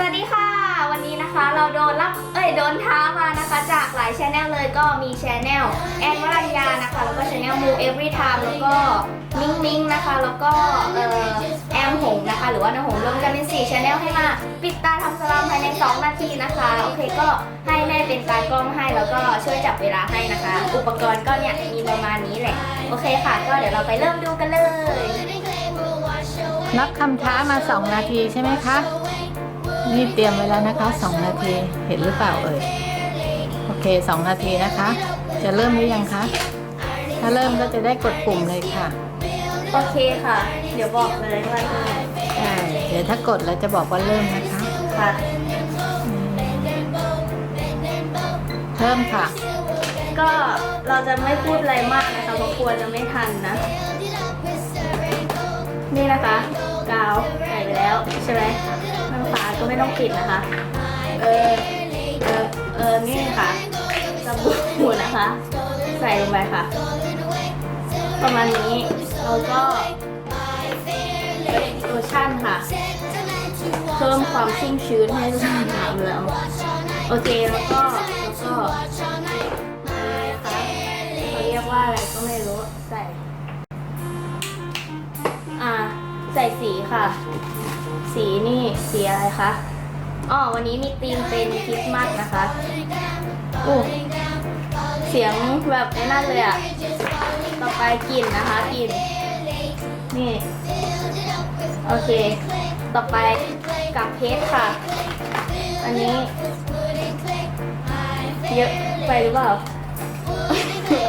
สวัสดีค่ะ วันนี้นะคะเราโดนรับเอ้ยโดนท้ามานะคะจากหลายชแนลเลยก็มีชแนลแอนวรัญญานะคะแล้วก็ชแนลมูเอฟวี่ไทม์แล้วก็มิงมิงนะคะแล้วก็เอ่อแอมหงนะคะ หรือว่าน้ำหงรวมกันเป็น4ชแนลให้มาปิดตาทำสลามภายใน 2 นาทีนะคะโอเคก็ให้แม่เป็นตากล้องให้แล้วก็ช่วยจับเวลาให้นะคะ อุปกรณ์ก็เนี่ยมีประมาณนี้แหละโอเคค่ะ ก็เดี๋ยวเราไปเริ่มดูกันเลย นับคำท้ามา 2 นาทีใช่ไหมคะ นี่เตรียมไว้แล้วนะคะ 2 นาที เห็นหรือเปล่าเอ่ย โอเค 2 นาทีนะคะ จะเริ่มหรือยังคะ ถ้าเริ่มก็จะได้กดปุ่มเลยค่ะ โอเคค่ะ เดี๋ยวบอกเลยว่าเริ่มใช่เดี๋ยวถ้ากดแล้วจะบอกว่าเริ่มนะคะ ค่ะเริ่มค่ะ ก็เราจะไม่พูดอะไรมากนะคะเพราะกลัวจะไม่ทันนะ นี่นะคะ กาวใส่ไปแล้วใช่ไหมน้ำฝา ก็ไม่ต้องปิดนะคะ เออ เออ เออ นี่ค่ะสบู่นะคะ ใส่ลงไปค่ะ ประมาณนี้แล้วก็โลชั่นค่ะ เพิ่มความชุ่มชื้นให้สนามแล้วโอเคแล้วก็แล้วก็อะไรคะเขาเรียกว่าอะไรก็ไม่ ส่สีค่ะ สีนี่สีอะไรคะอ๋อวันนี้มีธีมเป็นคริสต์มาสนะคะอู้เสียงแบบไอ้นั่นเลยอะต่อไปกลิ่นนะคะกลิ่นนี่ โอเค ต่อไปกับเพชรค่ะ อันนี้ เยอะไปหรือเปล่า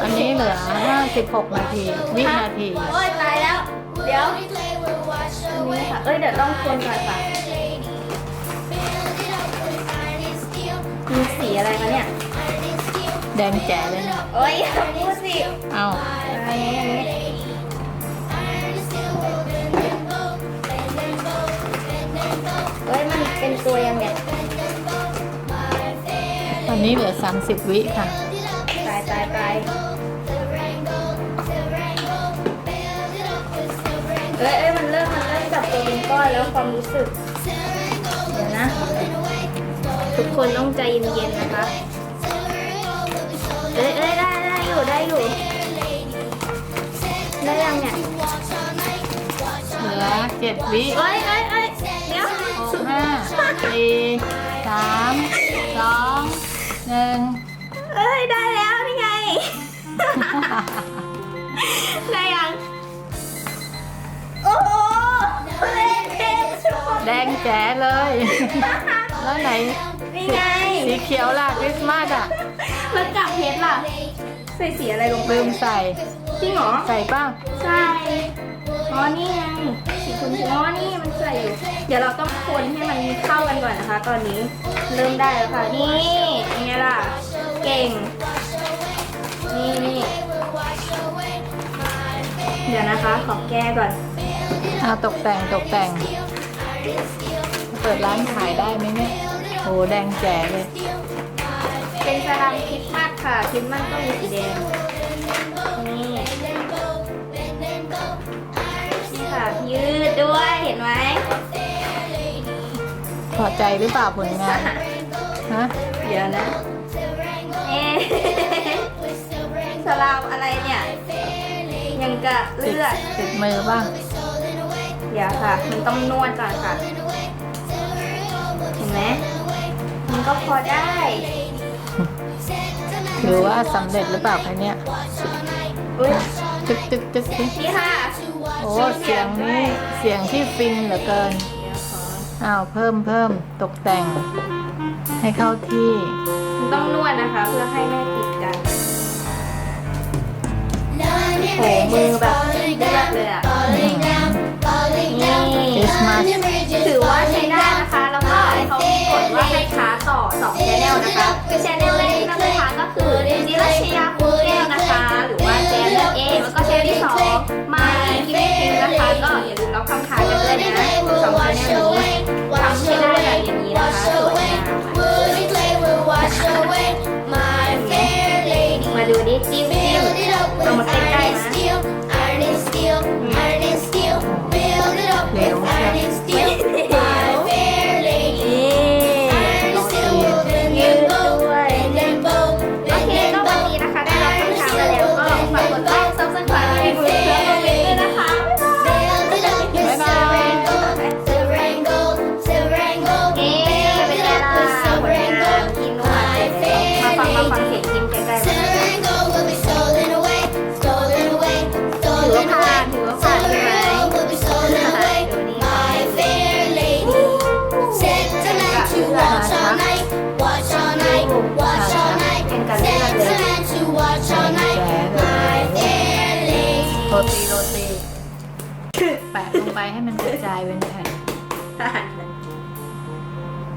อันนี้เหลือ56นาที วินาที โอ้ยตายแล้ว เดี๋ยว อันนี้ค่ะ เอ้ยเดี๋ยวต้องคนก่อนค่ะ มีสีอะไรคะเนี่ย แดงแจ๋เลยนะเอ้ยอย่าพูดสิเอาอันนี้อันนี้เอ้ยมันเป็นตัวยังเนี่ยตอนนี้เหลือ 30 วิค่ะ ตายตายตายเอ้ย แล้วความรู้สึก เดี๋ยวนะ ทุกคนต้องใจเย็นๆนะคะเอ้ยเอ้ยได้ได้อยู่ได้อยู่ ได้ยังเนี่ยเหลือ7วิเอ้ยเอ้ยเอ้ยเดี๋ยวหกห้าสี่สามสองหนึ่งเอ้ยได้แล้วนี่ไง ได้ยัง แดงแจ๋เลย แล้วไหนนี่ไงสีเขียวล่ะคริสต์มาสอะแล้วจับเพชรล่ะ ใส่สีอะไรลงไปลืมใส่ จริงเหรอ ใส่เป้าใช่อ๋อนี่ไงสีชมพูอ๋อนี่มันใส่อยู่ เดี๋ยวเราต้องคนให้มันเข้ากันก่อนนะคะ ตอนนี้ เริ่มได้แล้วค่ะ นี่ยังไงล่ะ เก่ง นี่นี่เดี๋ยวนะคะ ขอแก้ก่อน เอาตกแต่งตกแต่ง เปิดร้านขายได้ไหมเนี่ยโอ้แดงแจ๋เลย เป็นสลัมคริสต์มาสค่ะคริสต์มาสต้องมีสีแดงนี่นี่ค่ะยืดด้วยเห็นไหมพอใจหรือเปล่าผลงาน ฮะ เดี๋ยวนะเอ๊ะสลามอะไรเนี่ย ยังกะติดเลือดติดมือบ้าง เดี๋ยวค่ะ มันต้องนวดก่อนค่ะ เห็นไหมมันก็พอได้หรือว่าสำเร็จหรือเปล่าคะเนี่ยอุ้ยจึกจึกจึกจึกนี่ค่ะโอ้เสียงนี้เสียงที่ฟินเหลือเกินเดี๋ยวขออ้าวเพิ่มเพิ่มตกแต่ง ให้เข้าที่มันต้องนวดนะคะ เพื่อให้ไม่ติดกันโหมือแบบ คือชแนลแรกที่เราจะค้าก็คือจิรัชยาคูเรลนะคะ หรือว่าแจนเองแล้วก็ชแนลที่สองมาคิมคิงนะคะก็อย่าลืมรับคำท้ากันด้วยนะสองชแนลนี้ทำให้ได้แบบนี้นะคะ ฟังเสียงกินใกล้ๆกัน Serango will be stolen away, stolen away, ถือ stolen ว่าผ่าน away. ถือว่าผ่านใช่ไหม Serango will be stolen away by a fair lady. Sentiment to watch all night, watch all night, watch all night. Sentiment to watch all night, my fair โร lady. ตีโรตีแปะลงไปให้มันกระจายเป็นแผ่น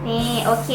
นี่ โอเค